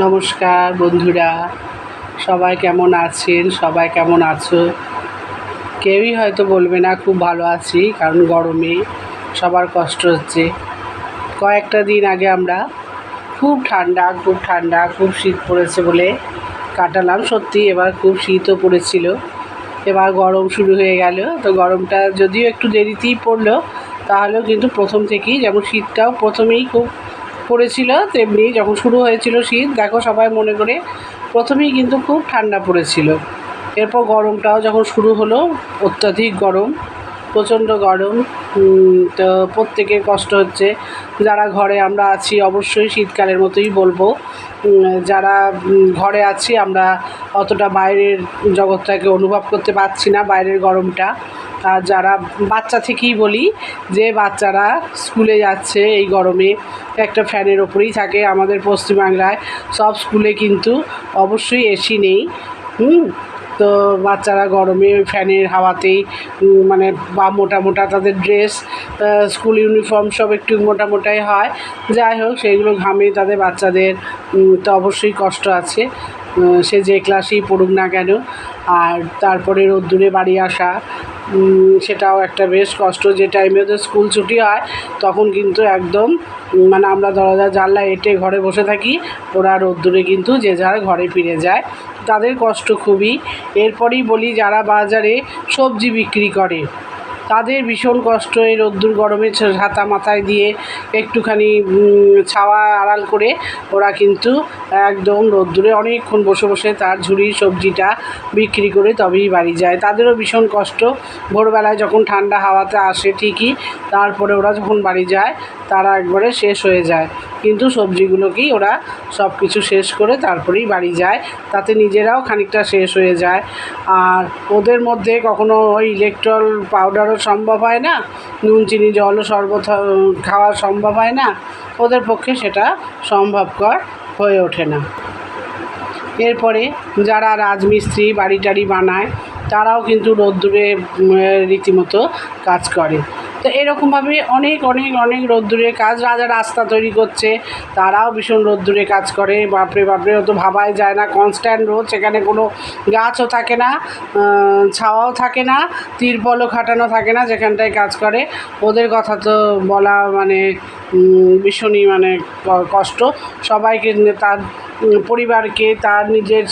নমস্কার বন্ধুরা। সবাই কেমন আছেন? সবাই কেমন আছো? কেউই হয়তো বলবে না, খুব ভালো আছি, কারণ গরমে সবার কষ্ট হচ্ছে। কয়েকটা দিন আগে আমরা খুব ঠান্ডা খুব ঠান্ডা, খুব শীত পড়েছে বলে কাটালাম। সত্যি, এবার খুব শীতও পড়েছিল। এবার গরম শুরু হয়ে গেল। তো গরমটা যদিও একটু দেরিতেই পড়ল, তাহলেও কিন্তু প্রথম থেকেই যেমন শীতটাও প্রথমেই খুব পড়েছিল, তেমনি যখন শুরু হয়েছিল শীত, দেখো সবাই মনে করে প্রথমেই কিন্তু খুব ঠান্ডা পড়েছিল। এরপর গরমটাও যখন শুরু হলো, অত্যাধিক গরম, প্রচণ্ড গরম তো প্রত্যেকের কষ্ট হচ্ছে। যারা ঘরে আমরা আছি, অবশ্যই শীতকালের মতোই বলব। যারা ঘরে আছি, আমরা অতটা বাইরের জগৎটাকে অনুভব করতে পারছি না, বাইরের গরমটা। যারা বাচ্চা থেকেই বলি যে বাচ্চারা স্কুলে যাচ্ছে এই গরমে, একটা ফ্যানের ওপরেই থাকে আমাদের পশ্চিমবাংলায়, সব স্কুলে কিন্তু অবশ্যই এসি নেই। হুম, তো বাচ্চারা গরমে ফ্যানের হাওয়াতেই মানে বা মোটা মোটা তাদের ড্রেস স্কুল ইউনিফর্ম সব একটু মোটা মোটাই হয়। যাই হোক সেইগুলো ঘামে তাদের বাচ্চাদের তো অবশ্যই কষ্ট আছে। সে যে ক্লাসেই পড়ুক না কেন। আর তারপরে রোদ্দুরে বাড়ি আসা সেটাও একটা বেশ কষ্ট যে টাইমে ওদের স্কুল ছুটি হয়, তখন কিন্তু একদম মানে আমরা দরজা জানলা এটে ঘরে বসে থাকি, ওরা রোদ্দুরে কিন্তু যে যার ঘরে ফিরে যায়। তাদের কষ্ট খুবই। এরপরেই বলি যারা বাজারে সবজি বিক্রি করে তাদের ভীষণ কষ্ট এই রোদ্দুর গরমে ছাতা মাথায় দিয়ে একটুখানি ছাওয়া আড়াল করে ওরা কিন্তু একদম রোদ্দুরে অনেকক্ষণ বসে বসে তার ঝুড়ি সবজিটা বিক্রি করে তবেই বাড়ি যায়। তাদেরও ভীষণ কষ্ট। ভোরবেলায় যখন ঠান্ডা হাওয়াতে আসে ঠিকই, তারপরে ওরা যখন বাড়ি যায়, তারা একবারে শেষ হয়ে যায়। কিন্তু সবজিগুলোকেই ওরা সব কিছু শেষ করে তারপরেই বাড়ি যায়। তাতে নিজেরাও খানিকটা শেষ হয়ে যায়। আর ওদের মধ্যে কখনো ওই ইলেকট্রল পাউডারও সম্ভব হয় না, নুন, চিনি, জলও শরবত খাওয়া সম্ভব হয় না। ওদের পক্ষে সেটা সম্ভবকর হয়ে ওঠে না। এরপরে যারা রাজমিস্ত্রি বাড়ি টাড়ি বানায়, তারাও কিন্তু রোদ্দুরে রীতিমতো কাজ করে। তো এরকমভাবে অনেক অনেক অনেক রোদ্দুরে কাজ রাজা রাস্তা তৈরি করছে। তারাও ভীষণ রোদ্দুরে কাজ করে। বাপরে বাপরে অত ভাবাই যায় না কনস্ট্যান্ট রোদ, সেখানে কোনো গাছও থাকে না ছাওয়াও থাকে না তিরপলও খাটানো থাকে না, যেখানটায় কাজ করে। ওদের কথা তো বলা মানে ভীষণই মানে কষ্ট। সবাইকে তার পরিবারকে, তার নিজের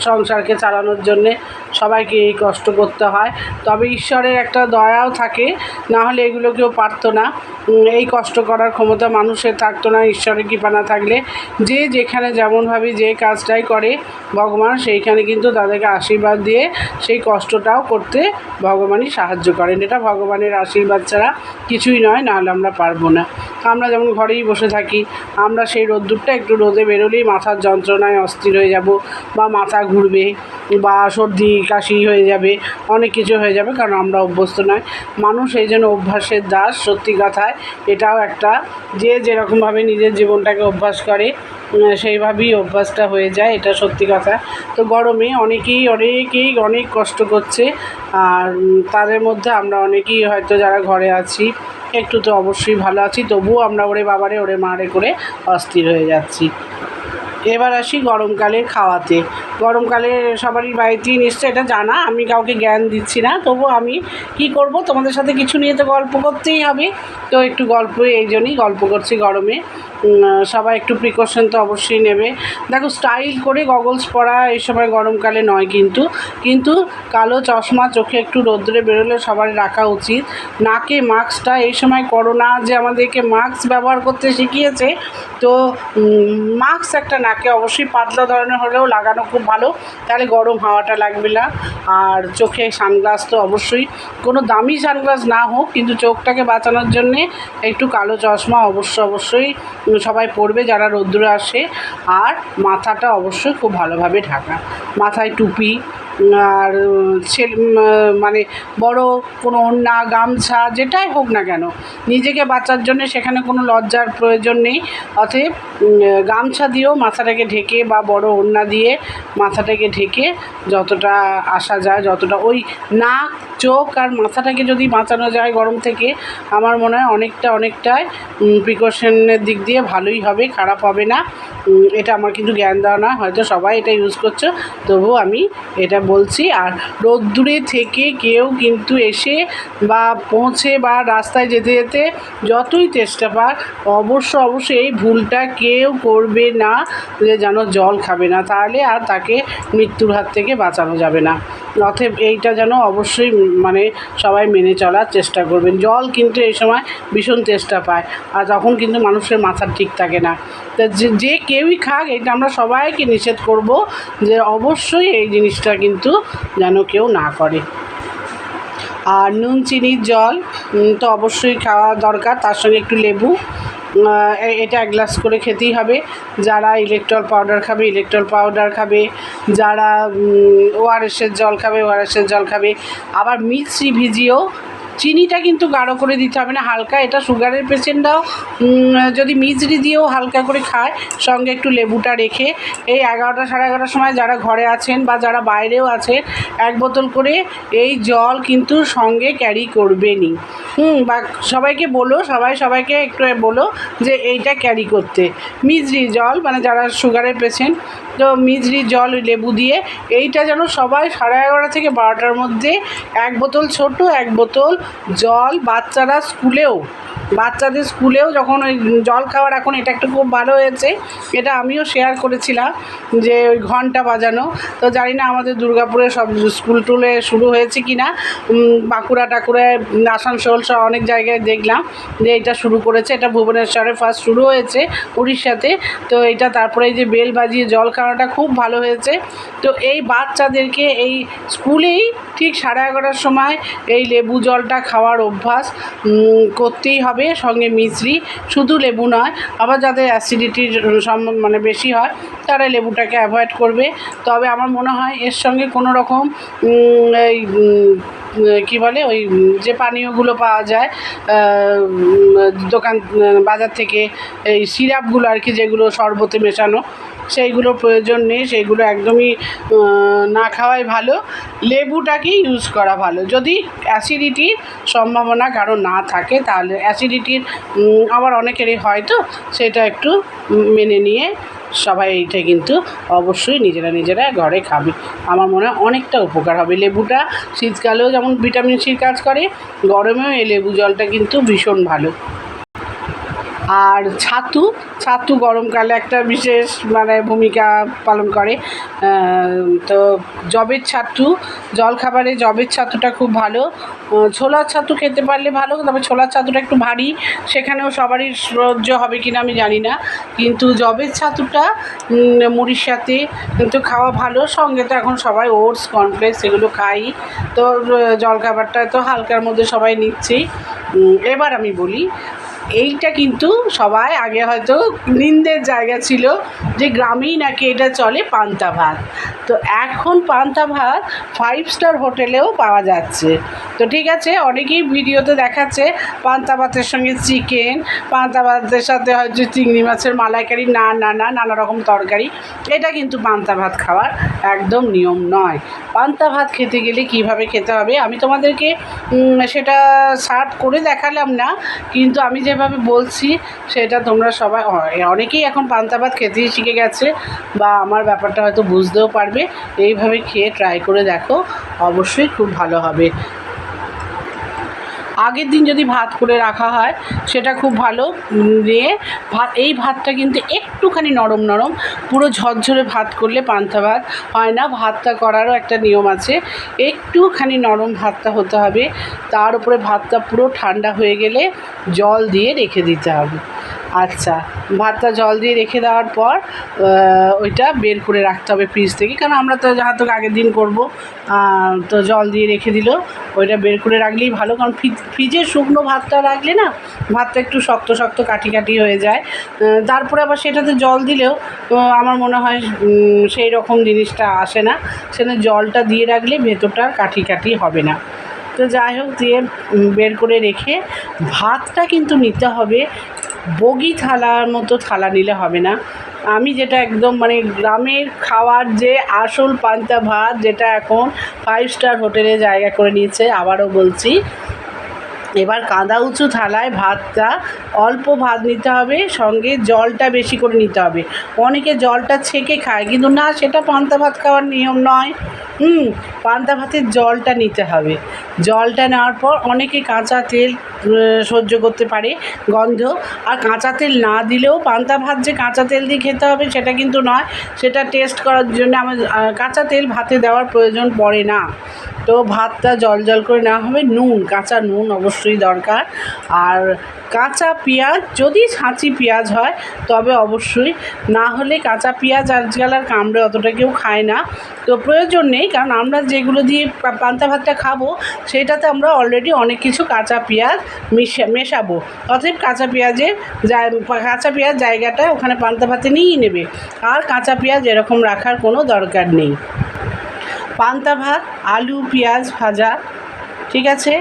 সংসারকে চালানোর জন্যে সবাইকে এই কষ্ট করতে হয়। তবে ঈশ্বরের একটা দয়াও থাকে, না হলে এগুলো কেউ পারতো না। এই কষ্ট করার ক্ষমতা মানুষের থাকতো না, ঈশ্বরের কৃপা না থাকলে। যে যেখানে যেমনভাবে যে কাজটাই করে ভগবান, সেইখানে কিন্তু তাদেরকে আশীর্বাদ দিয়ে সেই কষ্টটাও করতে ভগবানই সাহায্য করেন। এটা ভগবানের আশীর্বাদ ছাড়া কিছুই নয় নাহলে আমরা পারব না। আমরা যেমন ঘরেই বসে থাকি, আমরা সেই রোদ্দুরটা একটু রোদে বেরোলেই মাথার যন্ত্রণায় অস্থির হয়ে যাব বা মাথা ঘুরবে বা সর্দি, কাশি হয়ে যাবে, অনেক কিছু হয়ে যাবে কারণ আমরা অভ্যস্ত নয়। মানুষ এই জন্য অভ্যাসের দাস, সত্যি কথায় এটাও একটা যে যেরকমভাবে নিজের জীবনটাকে অভ্যাস করে সেইভাবেই অভ্যাসটা হয়ে যায়, এটা সত্যি কথা। তো গরমে অনেকেই অনেকেই অনেক কষ্ট করছে আর তাদের মধ্যে আমরা অনেকেই হয়তো যারা ঘরে আছি, একটু তো অবশ্যই ভালো আছি, তবুও আমরা ওরে বাবারে, ওরে মারে করে অস্থির হয়ে যাচ্ছি। এবার আসি গরমকালের খাওয়াতে। গরমকালে সবারই বাড়িতেই নিশ্চয় এটা জানা। আমি কাউকে জ্ঞান দিচ্ছি না তবু আমি কি করব? তোমাদের সাথে কিছু নিয়ে তো গল্প করতেই হবে। তো একটু গল্প, এই জন্যই গল্প করছি গরমে। সবাই একটু প্রিকশন তো অবশ্যই নেবে। দেখো স্টাইল করে গগলস পরা এই সময় গরমকালে নয় কিন্তু। কিন্তু কালো চশমা চোখে একটু রোদ্রে বেরোলে সবার রাখা উচিত। নাকে মাস্কটা এই সময় করোনা যে আমাদেরকে মাস্ক ব্যবহার করতে শিখিয়েছে, তো মাস্ক একটা নাকে অবশ্যই পাতলা ধরনের হলেও লাগানো খুব ভালো, তাহলে গরম হাওয়াটা লাগবে না। আর চোখে সানগ্লাস তো অবশ্যই। কোনো দামি সানগ্লাস না হোক, কিন্তু চোখটাকে বাঁচানোর জন্যে একটু কালো চশমা অবশ্য অবশ্যই সবাই পরবে যারা রোদ্দুরে আসে। আর মাথাটা অবশ্যই খুব ভালোভাবে ঢাকা। মাথায় টুপি আর ছেলে মানে বড় কোনো ওড়না গামছা, যেটাই হোক না কেন, নিজেকে বাঁচার জন্য সেখানে কোনো লজ্জার প্রয়োজন নেই। অতএব গামছা দিয়েও মাথাটাকে ঢেকে বা বড় ওড়না দিয়ে মাথাটাকে ঢেকে যতটা আসা যায়, যতটা ওই নাক, চোখ আর মাথাটাকে যদি বাঁচানো যায় গরম থেকে, আমার মনে হয় অনেকটা, অনেকটাই প্রিকশনের দিক দিয়ে ভালোই হবে, খারাপ হবে না। এটা আমার কিন্তু জ্ঞান দেওয়া নয়, হয়তো সবাই এটা ইউজ করছ, তবুও আমি এটা বলছি, আর রোদ্দুরে থেকে কেউ কিন্তু এসে বা পৌঁছে বা রাস্তায় যেতে যেতে যতই চেষ্টা পাক, অবশ্য অবশ্যই এই ভুলটা কেউ করবে না যে যেন জল খাবে না। তাহলে আর তাকে মৃত্যুর হাত থেকে বাঁচানো যাবে না। অতএব এইটা যেন অবশ্যই মানে সবাই মেনে চলার চেষ্টা করবেন। জল কিন্তু এই সময় ভীষণ চেষ্টা পায়, আর তখন কিন্তু মানুষের মাথা ঠিক থাকে না। তা যে কেউই খাক এটা আমরা সবাইকে নিষেধ করব যে অবশ্যই এই জিনিসটা কিন্তু যেন কেউ না করে। আর নুন চিনির জল তো অবশ্যই খাওয়া দরকার। তার সঙ্গে একটু লেবু। এটা এক গ্লাস করে খেতেই হবে। যারা ইলেকট্রল পাউডার খাবে, ইলেকট্রল পাউডার খাবে। যারা ওআরএসের জল খাবে, ওআরএসের জল খাবে। আবার মিক্সি ভিজিয়েও চিনিটা কিন্তু গাঢ় করে দিতে হবে না, হালকা। এটা সুগারের পেশেন্টরাও যদি মিজরি দিয়েও হালকা করে খায়, সঙ্গে একটু লেবুটা রেখে, এই এগারোটা সাড়ে এগারোটার সময় যারা ঘরে আছেন বা যারা বাইরেও আছেন, এক বোতল করে এই জল কিন্তু সঙ্গে ক্যারি করবেনই। হুম, বা সবাইকে বলো, সবাই সবাইকে একটু বলো যে এইটা ক্যারি করতে। মিজরি জল মানে যারা সুগারের পেশেন্ট মিজরি, জল, লেবু দিয়ে এইটা যেন সবাই সাড়ে এগারোটা থেকে বারোটার মধ্যে এক বোতল ছোট, এক বোতল জল বাচ্চারা স্কুলেও বাচ্চাদের স্কুলেও যখন ওই জল খাওয়ার এখন এটা একটু খুব ভালো হয়েছে, এটা আমিও শেয়ার করেছিলাম যে ওই ঘণ্টা বাজানো। তো জানি না আমাদের দুর্গাপুরে সব স্কুল টুলে শুরু হয়েছে কি না বাঁকুড়া টাকুড়ায় আসানসোল সব অনেক জায়গায় দেখলাম যে এটা শুরু করেছে। এটা ভুবনেশ্বরে ফার্স্ট শুরু হয়েছে উড়িষ্যাতে। তো এটা তারপরে এই যে বেল বাজিয়ে জল খাওয়াটা খুব ভালো হয়েছে। তো এই বাচ্চাদেরকে এই স্কুলেই ঠিক সাড়ে এগারোটার সময় এই লেবু জলটা খাওয়ার অভ্যাস করতেই হবে। সঙ্গে মিশ্রি শুধু লেবু নয়, আবার যাদের অ্যাসিডিটির মানে বেশি হয় তারা লেবুটাকে অ্যাভয়েড করবে। তবে আমার মনে হয় এর সঙ্গে কোনো রকম এই কী বলে, ওই, যে পানীয়গুলো পাওয়া যায় দোকান, বাজার থেকে, এই সিরাপগুলো আর কি যেগুলো শরবতে মেশানো সেইগুলোর প্রয়োজন নেই, সেইগুলো একদমই না খাওয়াই ভালো। লেবুটাকেই ইউজ করা ভালো। যদি অ্যাসিডিটির সম্ভাবনা কারও না থাকে, তাহলে অ্যাসিডিটির আবার অনেকেরই হয় তো, সেটা একটু মেনে নিয়ে সবাই এইটা কিন্তু অবশ্যই নিজেরা নিজেরা ঘরে খাবে। আমার মনে হয় অনেকটা উপকার হবে। লেবুটা শীতকালেও যেমন ভিটামিন সির কাজ করে, গরমেও এই লেবু জলটা কিন্তু ভীষণ ভালো। আর ছাতু ছাতু গরমকালে একটা বিশেষ মানে ভূমিকা পালন করে। তো জবের ছাতু, জলখাবারে জবের ছাতুটা খুব ভালো। ছোলার ছাতু খেতে পারলে ভালো, তবে ছোলার ছাতুটা একটু ভারী, সেখানেও সবারই সহ্য হবে কিনা আমি জানি না। কিন্তু জবের ছাতুটা মুড়ির সাথে কিন্তু খাওয়া ভালো, সঙ্গে তো এখন সবাই ওটস, কর্নফ্লেক্স এগুলো খাই। তো জলখাবারটা তো হালকার মধ্যে সবাই নিচ্ছেই। এবার আমি বলি এইটা কিন্তু সবাই আগে হয়তো নিন্দের জায়গা ছিল যে গ্রামেই নাকি এটা চলে পান্তা ভাত। তো এখন পান্তা ভাত ফাইভ স্টার হোটেলেও পাওয়া যাচ্ছে। তো ঠিক আছে, অনেকেই ভিডিওতে দেখাচ্ছে পান্তা ভাতের সঙ্গে চিকেন পান্তা ভাতের সাথে হয়তো চিংড়ি মাছের মালাইকারি, না না না, নানা রকম তরকারি। এটা কিন্তু পান্তা ভাত খাওয়ার একদম নিয়ম নয়। পান্তা ভাত খেতে গেলে কীভাবে খেতে হবে? আমি তোমাদেরকে সেটা সার্ভ করে দেখালাম না, কিন্তু আমি যেভাবে বলছি, সেটা তোমরা সবাই অনেকেই এখন পান্তা ভাত খেতেই শিখে গেছে বা আমার ব্যাপারটা হয়তো বুঝতেও পারবে। এইভাবে খেয়ে ট্রাই করে দেখো, অবশ্যই খুব ভালো হবে। আগের দিন যদি ভাত করে রাখা হয়, সেটা খুব ভালো। দিয়ে ভাত, এই ভাতটা কিন্তু একটুখানি নরম নরম, পুরো ঝরঝরে ভাত করলে পান্তা ভাত হয় না। ভাতটা করারও একটা নিয়ম আছে, একটুখানি নরম ভাতটা হতে হবে। তার উপরে ভাতটা পুরো ঠান্ডা হয়ে গেলে জল দিয়ে রেখে দিতে হবে। আচ্ছা ভাতটা জল দিয়ে রেখে দেওয়ার পর ওইটা বের করে রাখতে হবে ফ্রিজ থেকে। কারণ আমরা তো যাহা তো আগের দিন করব তো জল দিয়ে রেখে দিল, ওইটা বের করে রাখলেই ভালো। কারণ ফ্রিজ- শুকনো ভাতটা রাখলে না, ভাতটা একটু শক্ত শক্ত কাটি কাটি হয়ে যায়। তারপরে আবার সেটাতে জল দিলেও আমার মনে হয় সেই রকম জিনিসটা আসে না। সেখানে জলটা দিয়ে রাখলে ভেতরটা কাঠি কাঠি হবে না। তো যাই হোক, দিয়ে বের করে রেখে ভাতটা কিন্তু নিতে হবে বগি থালার মতো থালা নিলে হবে না। আমি যেটা একদম মানে গ্রামের খাওয়ার যে আসল পান্তা ভাত, যেটা এখন ফাইভ স্টার হোটেলে জায়গা করে নিয়েছে, আবারও বলছি এবার কাঁদা উঁচু থালায় ভাতটা অল্প ভাত নিতে হবে, সঙ্গে জলটা বেশি করে নিতে হবে। অনেকে জলটা ছেঁকে খায়, কিন্তু না, সেটা পান্তা ভাত খাওয়ার নিয়ম নয়। হুম, পান্তা ভাতের জলটা নিতে হবে। জলটা নেওয়ার পর অনেকে কাঁচা তেল সহ্য করতে পারে গন্ধ। আর কাঁচা তেল না দিলেও পান্তা ভাত যে কাঁচা তেল দিয়ে খেতে হবে, সেটা কিন্তু নয়। সেটা টেস্ট করার জন্য আমার কাঁচা তেল ভাতে দেওয়ার প্রয়োজন পড়ে না। তো ভাতটা জল জল করে নেওয়া হবে। নুন, কাঁচা নুন অবশ্যই দরকার। আর কাঁচা পেঁয়াজ, যদি ছাঁচি পেঁয়াজ হয়, তবে অবশ্যই। না হলে কাঁচা পেঁয়াজ আজকাল আর কামড়ে অতটা কেউ খায় না। তো প্রয়োজন নেই, কারণ আমরা যেগুলো দিয়ে পান্তা ভাতটা খাব, সেটাতে আমরা অলরেডি অনেক কিছু কাঁচা পেঁয়াজ মিশা, মেশাবো। অতএব কাঁচা পেঁয়াজের কাঁচা পেঁয়াজ জায়গাটা ওখানে পান্তা ভাতে নিয়েই নেবে। আর কাঁচা পেঁয়াজ এরকম রাখার কোনো দরকার নেই। পান্তা ভাত, আলু, পেঁয়াজ ভাজা, ঠিক আছে?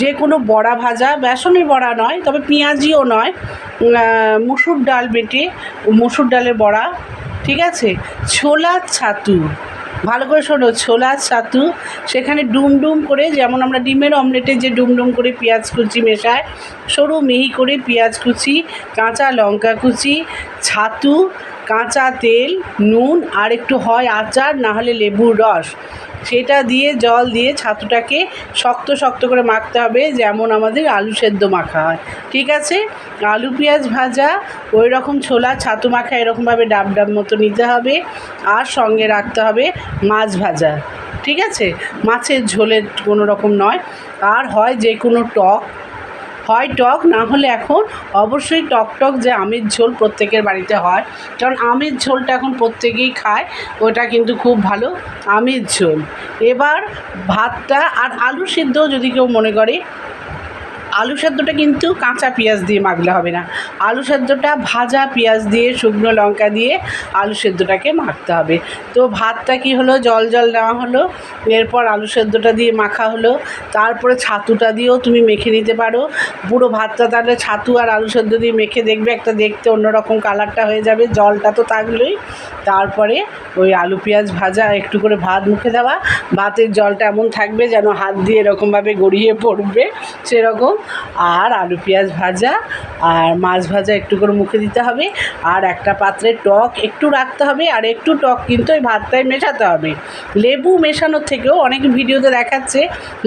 যে কোনো বড়া ভাজা, বেসনের বড়া নয়, তবে পেঁয়াজিও নয়। মুসুর ডাল বেটে মুসুর ডালের বড়া, ঠিক আছে? ছোলার ছাতু, ভালো করে শোনো ছোলার ছাতু, সেখানে ডুম ডুম করে যেমন আমরা ডিমের অমলেটে যে ডুম ডুম করে পেঁয়াজ কুচি মেশায় সরু মিহি করে পেঁয়াজ কুচি, কাঁচা লঙ্কা কুচি, ছাতু কাঁচা তেল, নুন, আর একটু হয় আচার না হলে লেবুর রস। সেটা দিয়ে, জল দিয়ে ছাতুটাকে শক্ত শক্ত করে মাখতে হবে, যেমন আমাদের আলু সেদ্ধ মাখা হয়। ঠিক আছে? আলু, পেঁয়াজ ভাজা ওই রকম ছোলা, ছাতু মাখা এরকমভাবে ডাব ডাব মতো নিতে হবে, আর সঙ্গে রাখতে হবে মাছ ভাজা। ঠিক আছে? মাছের ঝোলের কোনো রকম নয়। আর হয় যে কোনো টক হয় টক, না হলে এখন অবশ্যই টক টক যে আমের ঝোল প্রত্যেকের বাড়িতে হয়। কারণ আমের ঝোলটা এখন প্রত্যেকেই খায়, ওটা কিন্তু খুব ভালো আমের ঝোল। এবার ভাতটা আর আলু সিদ্ধ যদি কেউ মনে করে আলু সেদ্ধটা কিন্তু কাঁচা পেঁয়াজ দিয়ে মাখলে হবে না। আলু সেদ্ধটা ভাজা পেঁয়াজ দিয়ে, শুকনো লঙ্কা দিয়ে আলু সেদ্ধটাকে মাখতে হবে। তো ভাতটা কি হলো? জল জল নেওয়া হলো। এরপর আলু সেদ্ধটা দিয়ে মাখা হলো। তারপরে ছাতুটা দিয়েও তুমি মেখে নিতে পারো। পুরো ভাতটা তাহলে ছাতু আর আলু সেদ্ধ দিয়ে মেখে দেখবে একটা দেখতে অন্যরকম কালারটা হয়ে যাবে। জলটা তো থাকলোই। তারপরে ওই আলু পেঁয়াজ ভাজা, একটু করে ভাত মুখে দেওয়া। ভাতের জলটা এমন থাকবে যেন হাত দিয়ে এরকমভাবে গড়িয়ে পড়বে। সেরকম আর আলু পেঁয়াজ ভাজা, আর মাছ ভাজা একটু করে মুখে দিতে হবে, আর একটা পাত্রে টক একটু রাখতে হবে, আর একটু টক কিন্তু ওই ভাতটায় মেশাতে হবে। লেবু মেশানোর থেকেও অনেক ভিডিওতে দেখাচ্ছে,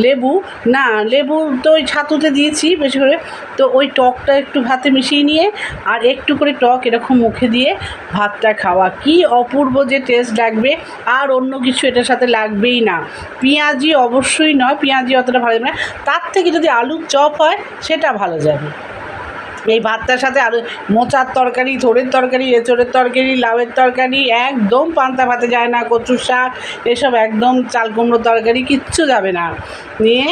লেবু, না, লেবু তো ওই ছাতুতে দিয়েছি বেশি করে, তো ওই টকটা একটু ভাতে মিশিয়ে নিয়ে, আর একটু করে টক এরকম মুখে দিয়ে ভাতটা খাওয়া। কি অপূর্ব যে টেস্ট লাগবে, আর অন্য কিছু এটার সাথে লাগবেই না। পেঁয়াজি অবশ্যই নয়, পেঁয়াজি অতটা ভালো না। তার থেকে যদি আলুর চপ হয় সেটা ভালো যাবে। এই ভাতটার সাথে আলু, মোচার তরকারি, থোড়ের তরকারি, এঁচড়ের তরকারি, লাউয়ের তরকারি, একদম পান্তা ভাতে যায় না, কচুর শাক, এসব একদম চাল কুমড়ো তরকারি, কিচ্ছু যাবে না। নিয়ে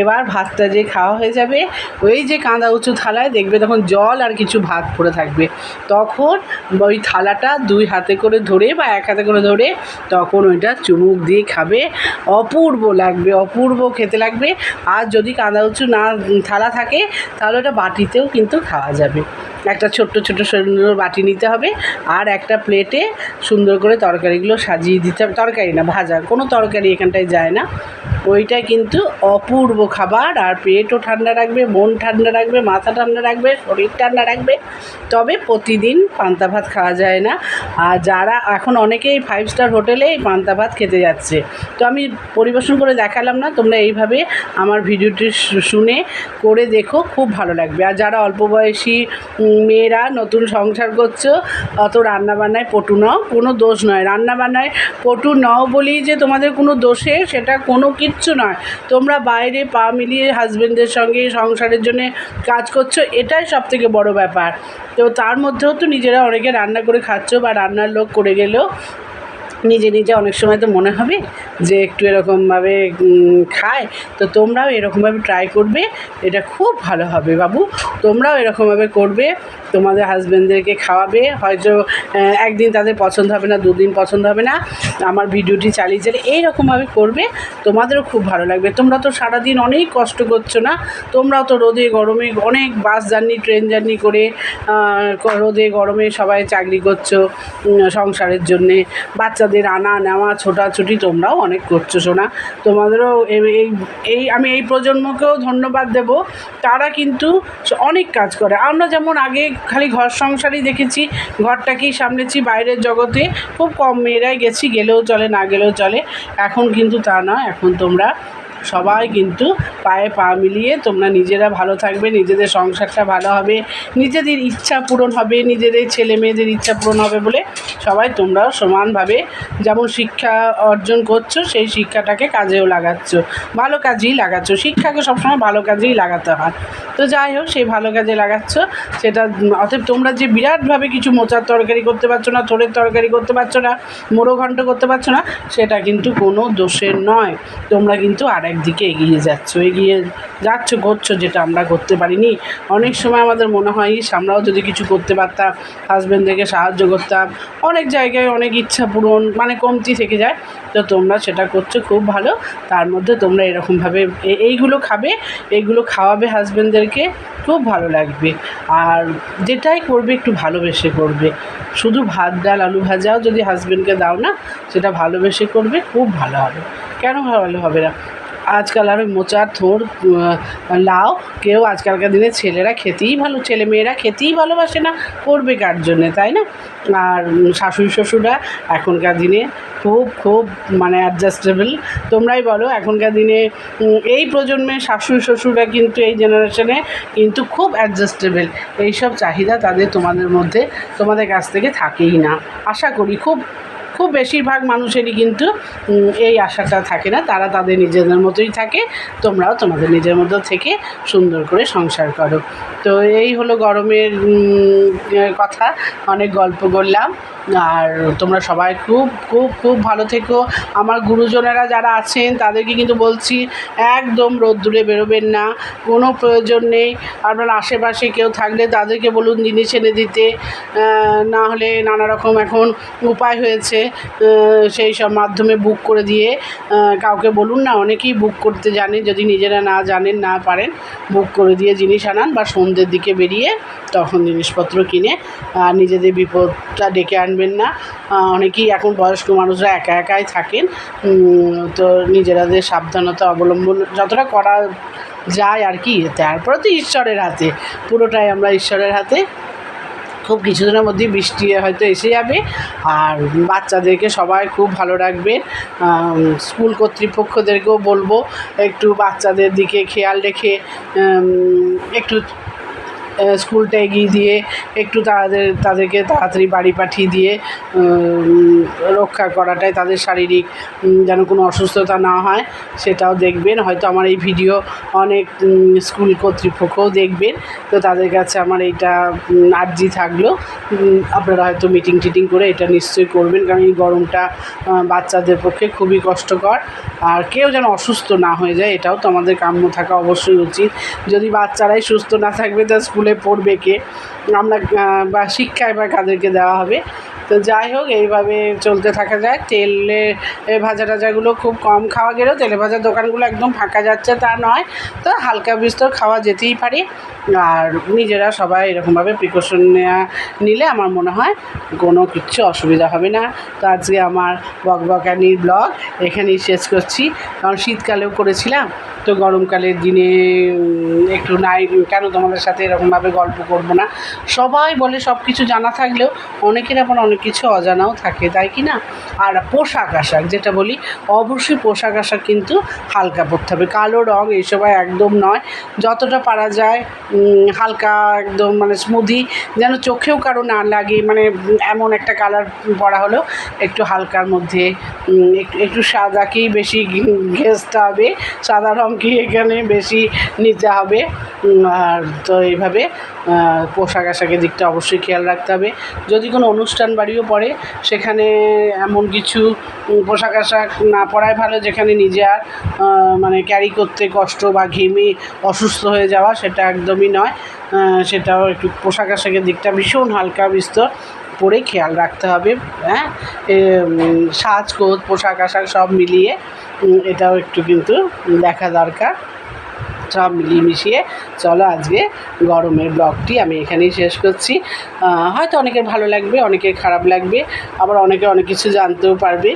এবার ভাতটা যে খাওয়া হয়ে যাবে, ওই যে কাঁদা উঁচু থালায় দেখবে তখন জল আর কিছু ভাত পড়ে থাকবে। তখন ওই থালাটা দুই হাতে করে ধরে বা এক হাতে করে ধরে তখন ওইটা চুমুক দিয়ে খাবে। অপূর্ব লাগবে, অপূর্ব খেতে লাগবে। আর যদি কাঁদা উঁচু না, থালা থাকে, তাহলে ওটা বাটিতেও কিন্তু খাওয়া যাবে। একটা ছোট্ট ছোট সুন্দর বাটি নিতে হবে আর একটা প্লেটে সুন্দর করে তরকারিগুলো সাজিয়ে দিতে হবে। তরকারি না, ভাজা, কোনো তরকারি এখানটায় যায় না। ওইটা কিন্তু অপূর্ব খাবার। আর পেটও ঠান্ডা রাখবে, মন ঠান্ডা রাখবে, মাথা ঠান্ডা রাখবে, শরীর ঠান্ডা রাখবে। তবে প্রতিদিন পান্তা ভাত খাওয়া যায় না। আর যারা এখন অনেকেই ফাইভ স্টার হোটেলে এই পান্তা ভাত খেতে যাচ্ছে। তো আমি পরিবেশন করে দেখালাম না, তোমরা এইভাবে আমার ভিডিওটি শুনে করে দেখো, খুব ভালো লাগবে। আর যারা অল্প বয়সী মেয়েরা নতুন সংসার করছ, অত রান্নাবান্নায় পটু নাও, কোনো দোষ নয়। রান্নাবান্নায় পটু নাও বলেই যে তোমাদের কোনো দোষে, সেটা কোনো কিচ্ছু কিচ্ছু নয়। তোমরা বাইরে পা মিলিয়ে হাজবেন্ডের সঙ্গে সংসারের জন্য কাজ করছ, এটাই সব থেকে বড় ব্যাপার। তো তার মধ্যেও তো নিজেরা অনেকে রান্না করে খাচ্ছ বা রান্নার লোক করে গেলেও নিজে নিজে অনেক সময় তো মনে হবে যে একটু এরকমভাবে খায়। তো তোমরাও এরকমভাবে ট্রাই করবে, এটা খুব ভালো হবে বাবু। তোমরাও এরকমভাবে করবে। তোমাদের হাজব্যান্ডদেরকে খাওয়াবে, হয়তো একদিন তাদের পছন্দ হবে না, দুদিন পছন্দ হবে না। আমার ভিডিওটি চালিয়ে চালিয়ে এইরকমভাবে করবে, তোমাদেরও খুব ভালো লাগবে। তোমরা তো সারাদিন অনেক কষ্ট করছ না? তোমরাও তো রোদে গরমে অনেক বাস জার্নি, ট্রেন জার্নি করে রোদে গরমে সবাই চাকরি করছ সংসারের জন্যে। বাচ্চাদের আনা নেওয়া, ছোটাছুটি তোমরাও অনেক করছ শোনা তোমাদেরও এই- এই এই, আমি এই প্রজন্মকেও ধন্যবাদ দেব। তারা কিন্তু অনেক কাজ করে। আমরা যেমন আগে খালি ঘর সংসারই দেখেছি, ঘরটাকেই সামলেছি, বাইরের জগতে খুব কম মেয়েরাই গেছি, গেলেও চলে, না গেলেও চলে। এখন কিন্তু তা নয়, এখন তোমরা সবাই কিন্তু পায়ে পা মিলিয়ে তোমরা নিজেরা ভালো থাকবে, নিজেদের সংসারটা ভালো হবে, নিজেদের ইচ্ছা পূরণ হবে, নিজেদের ছেলে মেয়েদের ইচ্ছা পূরণ হবে বলে সবাই তোমরাও সমানভাবে যেমন শিক্ষা অর্জন করছ, সেই শিক্ষাটাকে কাজেও লাগাচ্ছ, ভালো কাজেই লাগাচ্ছ। শিক্ষাকে সবসময় ভালো কাজেই লাগাতে হয়। তো যাই হোক, সেই ভালো কাজে লাগাচ্ছ, সেটা অতএব তোমরা যে বিরাটভাবে কিছু মোচার তরকারি করতে পারছ না, থোড়ের তরকারি করতে পারছ না মোড়ো ঘন্ট করতে পারছ না, সেটা কিন্তু কোনো দোষের নয়। তোমরা কিন্তু আরেক দিকে এগিয়ে যাচ্ছ এগিয়ে যাচ্ছ করছ যেটা আমরা করতে পারিনি। অনেক সময় আমাদের মনে হয়, ইস, আমরাও যদি কিছু করতে পারতাম হাজব্যান্ডদেরকে সাহায্য করতাম। অনেক জায়গায় অনেক ইচ্ছা পূরণ মানে কমতি থেকে যায়। তো তোমরা সেটা করছ, খুব ভালো। তার মধ্যে তোমরা এরকমভাবে এইগুলো খাবে এইগুলো খাওয়াবে হাজব্যান্ডদেরকে খুব ভালো লাগবে। আর যেটাই করবে, একটু ভালোবেসে করবে। শুধু ভাত, ডাল, আলু ভাজাও যদি হাজব্যান্ডকে দাও না, সেটা ভালোবেসে করবে, খুব ভালো হবে। কেন ভালো হবে না? আজকাল আর মোচার থোর লাউ, কেউ আজকালকার দিনে ছেলেরা খেতেই ভালো ছেলে মেয়েরা খেতেই ভালোবাসে না, করবে কার জন্যে, তাই না? আর শাশুড়ি শ্বশুরা এখনকার দিনে খুব খুব মানে অ্যাডজাস্টেবল তোমরাই বলো, এখনকার দিনে এই প্রজন্মে শাশুড়ি, শ্বশুররা কিন্তু এই জেনারেশনে কিন্তু খুব অ্যাডজাস্টেবল এইসব চাহিদা তাদের তোমাদের মধ্যে, তোমাদের কাছ থেকে থাকেই না। আশা করি খুব খুব বেশিরভাগ মানুষেরই কিন্তু এই আশাটা থাকে না। তারা তাদের নিজেদের মতোই থাকে। তোমরাও তোমাদের নিজের মতো থেকে সুন্দর করে সংসার করো। তো এই হলো গরমের কথা। অনেক গল্প করলাম। আর তোমরা সবাই খুব খুব খুব ভালো থেকো। আমার গুরুজনেরা যারা আছেন, তাদেরকে কিন্তু বলছি, একদম রোদ্দুরে বেরোবেন না। কোনো প্রয়োজন নেই। আপনার আশেপাশে কেউ থাকলে তাদেরকে বলুন, জিনিস এনে দিতে। না হলে নানা রকম এখন উপায় হয়েছে। সেই সব মাধ্যমে বুক করে দিয়ে কাউকে বলুন না, অনেকেই বুক করতে জানে, যদি নিজেরা না জানেন, না পারেন বুক করে দিয়ে জিনিস আনান বা সন্ধ্যের দিকে বেরিয়ে তখন জিনিসপত্র কিনে, আর নিজেদের বিপদটা ডেকে আনবেন না। অনেকেই এখন বয়স্ক মানুষরা একা একাই থাকেন তো নিজেরাদের সাবধানতা অবলম্বন, যতটা করা যায় আর কি, তারপরে তো ঈশ্বরের হাতে, পুরোটাই আমরা ঈশ্বরের হাতে খুব কিছুদিনের মধ্যেই বৃষ্টি হয়তো এসে যাবে। আর বাচ্চাদেরকে সবাই খুব ভালো রাখবেন স্কুল কর্তৃপক্ষদেরকেও বলব, একটু বাচ্চাদের দিকে খেয়াল রেখে একটু স্কুলটা এগিয়ে দিয়ে একটু তাদের, তাদেরকে তাড়াতাড়ি বাড়ি পাঠিয়ে দিয়ে রক্ষা করাটাই তাদের শারীরিক যেন কোনো অসুস্থতা না হয়, সেটাও দেখবেন। হয়তো আমার এই ভিডিও অনেক স্কুল কর্তৃপক্ষও দেখবেন। তো তাদের কাছে আমার এইটা আর্জি থাকল। আপনারা হয়তো মিটিং টিটিং করে এটা নিশ্চয়ই করবেন, কারণ এই গরমটা বাচ্চাদের পক্ষে খুবই কষ্টকর। আর কেউ যেন অসুস্থ না হয়ে যায়, এটাও তো আমাদের কাম্য থাকা অবশ্যই উচিত। যদি বাচ্চারাই সুস্থ না থাকবে, তা স্কুলে পড়বে কে? আমরা বা শিক্ষায় বা কাদেরকে দেওয়া হবে? তো যাই হোক, এইভাবে চলতে থাকা যায়। তেলে ভাজা টাজাগুলো খুব কম খাওয়া গেলেও তেলে ভাজার দোকানগুলো একদম ফাঁকা যাচ্ছে তা নয়। তো হালকা বিস্তর খাওয়া যেতেই পারি। আর নিজেরা সবাই এরকমভাবে প্রিকশন নেওয়া নিলে আমার মনে হয় কোনো কিচ্ছু অসুবিধা হবে না। তো আজকে আমার বকবকানির ব্লগ এখানেই শেষ করছি। কারণ শীতকালেও করেছিলাম, তো গরমকালের দিনে একটু নাই, কেন তোমাদের সাথে এরকমভাবে গল্প করব না? সবাই বলে সব কিছু জানা থাকলেও অনেকের আবার অনেক অনেক কিছু অজানাও থাকে, তাই কি না? আর পোশাক আশাক, যেটা বলি, অবশ্যই পোশাক আশাক কিন্তু হালকা পরতে হবে। কালো রং এই সময় একদম নয়। যতটা পারা যায় হালকা একদম মানে স্মুদি যেন চোখেও কারও না লাগে মানে এমন একটা কালার পরা হলো একটু হালকার মধ্যে একটু সাদাকেই বেশি ঘেসতে হবে, সাদা রঙকেই এখানে বেশি নিতে হবে আর তো এইভাবে পোশাক আশাকের দিকটা অবশ্যই খেয়াল রাখতে হবে। যদি কোনো অনুষ্ঠান বাড়িও পড়ে, সেখানে এমন কিছু পোশাক আশাক না পরাই ভালো, যেখানে নিজে আর মানে ক্যারি করতে কষ্ট বা ঘেমে অসুস্থ হয়ে যাওয়া সেটা একদমই নয়। সেটাও একটু পোশাক আশাকের দিকটা ভীষণ হালকা বিস্তর পরে খেয়াল রাখতে হবে হ্যাঁ? সাজগোজ, পোশাক আশাক সব মিলিয়ে এটাও একটু কিন্তু দেখা দরকার। সব মিলিয়ে মিশিয়ে চলো আজকে গরমের ব্লগটি আমি এখানেই শেষ করছি। হয়তো অনেকের ভালো লাগবে, অনেকের খারাপ লাগবে, আবার অনেকে অনেক কিছু জানতেও পারবে।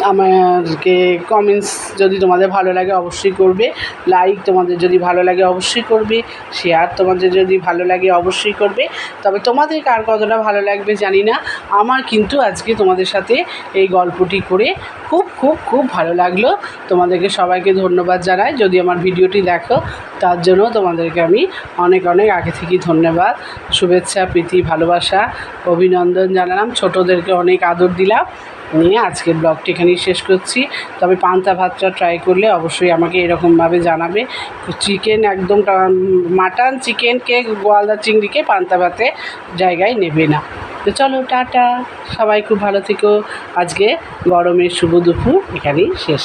আমাকে কমেন্টস যদি তোমাদের ভালো লাগে অবশ্যই করবে লাইক তোমাদের যদি ভালো লাগে অবশ্যই করবে শেয়ার তোমাদের যদি ভালো লাগে অবশ্যই করবে। তবে তোমাদের কার কতটা ভালো লাগবে জানি না, আমার কিন্তু আজকে তোমাদের সাথে এই গল্পটি করে খুব খুব খুব ভালো লাগল। তোমাদেরকে সবাইকে ধন্যবাদ জানাই। যদি আমার ভিডিওটি দেখো, তার জন্য তোমাদেরকে আমি অনেক অনেক আগে থেকেই ধন্যবাদ। শুভেচ্ছা, প্রীতি, ভালোবাসা, অভিনন্দন জানালাম। ছোটোদেরকে অনেক আদর দিলাম। নিয়ে আজকের ব্লগটি এখানেই শেষ করছি। তবে পান্তা ভাতটা ট্রাই করলে অবশ্যই আমাকে এরকমভাবে জানাবে। চিকেন একদম মাটন চিকেনকে গোয়ালদা চিংড়িকে পান্তা ভাতে জায়গায় নেবে না। তো চলো, টাটা। সবাই খুব ভালো থেকো। আজকে গরমের শুভ দুপুর এখানেই শেষ।